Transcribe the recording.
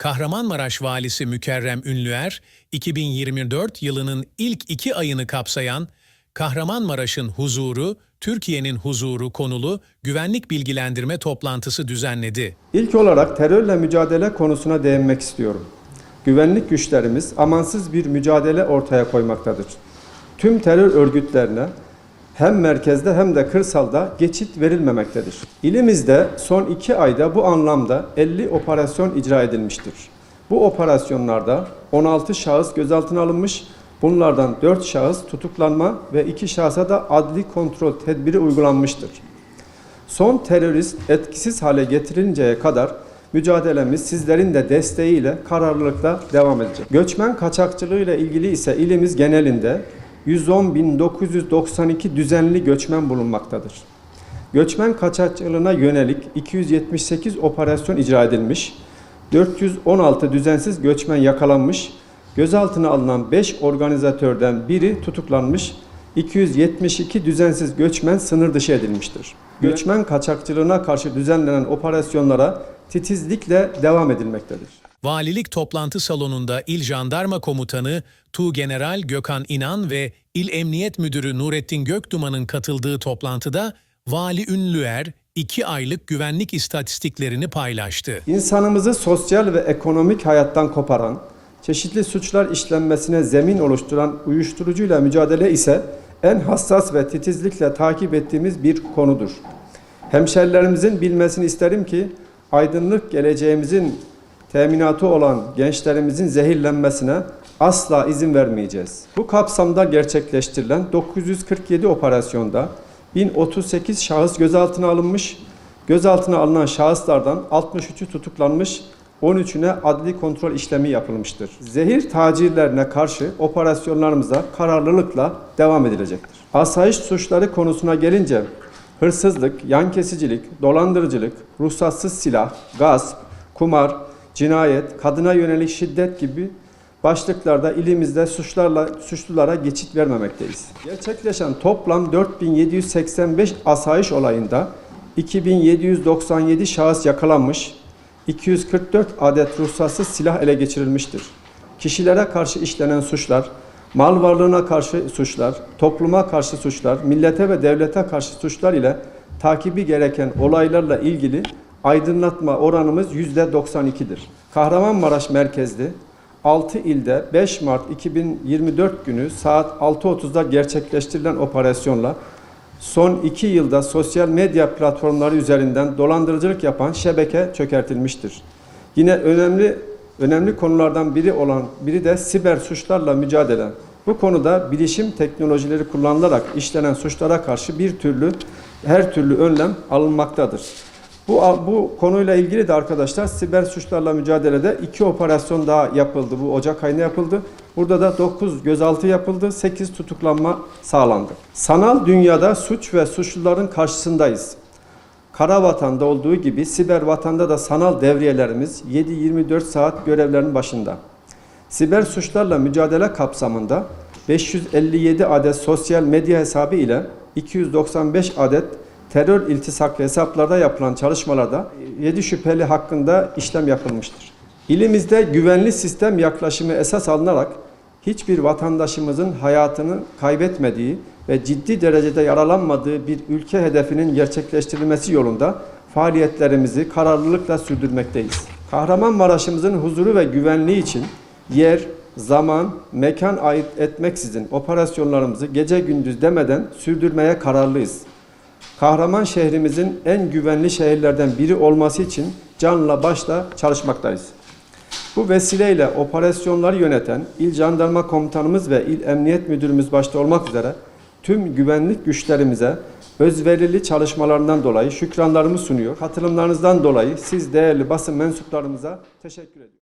Kahramanmaraş Valisi Mükerrem Ünlüer, 2024 yılının ilk iki ayını kapsayan Kahramanmaraş'ın huzuru, Türkiye'nin huzuru konulu güvenlik bilgilendirme toplantısı düzenledi. İlk olarak terörle mücadele konusuna değinmek istiyorum. Güvenlik güçlerimiz amansız bir mücadele ortaya koymaktadır. Tüm terör örgütlerine hem merkezde hem de kırsalda geçit verilmemektedir. İlimizde son iki ayda bu anlamda 50 operasyon icra edilmiştir. Bu operasyonlarda 16 şahıs gözaltına alınmış, bunlardan 4 şahıs tutuklanma ve 2 şahsa da adli kontrol tedbiri uygulanmıştır. Son terörist etkisiz hale getirilinceye kadar mücadelemiz sizlerin de desteğiyle kararlılıkla devam edecek. Göçmen kaçakçılığı ile ilgili ise ilimiz genelinde 110.992 düzenli göçmen bulunmaktadır. Göçmen kaçakçılığına yönelik 278 operasyon icra edilmiş, 416 düzensiz göçmen yakalanmış, gözaltına alınan 5 organizatörden biri tutuklanmış, 272 düzensiz göçmen sınır dışı edilmiştir. Göçmen kaçakçılığına karşı düzenlenen operasyonlara titizlikle devam edilmektedir. Valilik toplantı salonunda İl Jandarma Komutanı Tuğgeneral Gökhan İnan ve İl Emniyet Müdürü Nurettin Gökduman'ın katıldığı toplantıda Vali Ünlüer iki aylık güvenlik istatistiklerini paylaştı. İnsanımızı sosyal ve ekonomik hayattan koparan, çeşitli suçlar işlenmesine zemin oluşturan uyuşturucuyla mücadele ise en hassas ve titizlikle takip ettiğimiz bir konudur. Hemşerilerimizin bilmesini isterim ki aydınlık geleceğimizin teminatı olan gençlerimizin zehirlenmesine asla izin vermeyeceğiz. Bu kapsamda gerçekleştirilen 947 operasyonda 1038 şahıs gözaltına alınmış, gözaltına alınan şahıslardan 63'ü tutuklanmış, 13'üne adli kontrol işlemi yapılmıştır. Zehir tacirlerine karşı operasyonlarımıza kararlılıkla devam edilecektir. Asayiş suçları konusuna gelince hırsızlık, yan kesicilik, dolandırıcılık, ruhsatsız silah, gasp, kumar, cinayet, kadına yönelik şiddet gibi başlıklarda ilimizde suçlarla suçlulara geçit vermemekteyiz. Gerçekleşen toplam 4785 asayiş olayında 2797 şahıs yakalanmış, 244 adet ruhsatsız silah ele geçirilmiştir. Kişilere karşı işlenen suçlar, mal varlığına karşı suçlar, topluma karşı suçlar, millete ve devlete karşı suçlar ile takibi gereken olaylarla ilgili aydınlatma oranımız %92'dir. Kahramanmaraş merkezli 6 ilde 5 Mart 2024 günü saat 6.30'da gerçekleştirilen operasyonla son 2 yılda sosyal medya platformları üzerinden dolandırıcılık yapan şebeke çökertilmiştir. Yine önemli önemli konulardan biri olan biri de siber suçlarla mücadele. Bu konuda bilişim teknolojileri kullanılarak işlenen suçlara karşı bir türlü her türlü önlem alınmaktadır. Bu, bu konuyla ilgili de arkadaşlar siber suçlarla mücadelede iki operasyon daha yapıldı. Bu Ocak ayında yapıldı. Burada da 9 gözaltı yapıldı, 8 tutuklanma sağlandı. Sanal dünyada suç ve suçluların karşısındayız. Kara vatanda olduğu gibi siber vatanda da sanal devriyelerimiz 7-24 saat görevlerinin başında. Siber suçlarla mücadele kapsamında 557 adet sosyal medya hesabı ile 295 adet terör iltisaklı hesaplarda yapılan çalışmalarda 7 şüpheli hakkında işlem yapılmıştır. İlimizde güvenli sistem yaklaşımı esas alınarak hiçbir vatandaşımızın hayatını kaybetmediği ve ciddi derecede yaralanmadığı bir ülke hedefinin gerçekleştirilmesi yolunda faaliyetlerimizi kararlılıkla sürdürmekteyiz. Kahramanmaraş'ımızın huzuru ve güvenliği için yer, zaman, mekan ait etmeksizin operasyonlarımızı gece gündüz demeden sürdürmeye kararlıyız. Kahraman şehrimizin en güvenli şehirlerden biri olması için canla başla çalışmaktayız. Bu vesileyle operasyonları yöneten İl Jandarma Komutanımız ve İl Emniyet Müdürümüz başta olmak üzere tüm güvenlik güçlerimize özverili çalışmalarından dolayı şükranlarımı sunuyor. Katılımlarınızdan dolayı siz değerli basın mensuplarımıza teşekkür ediyorum.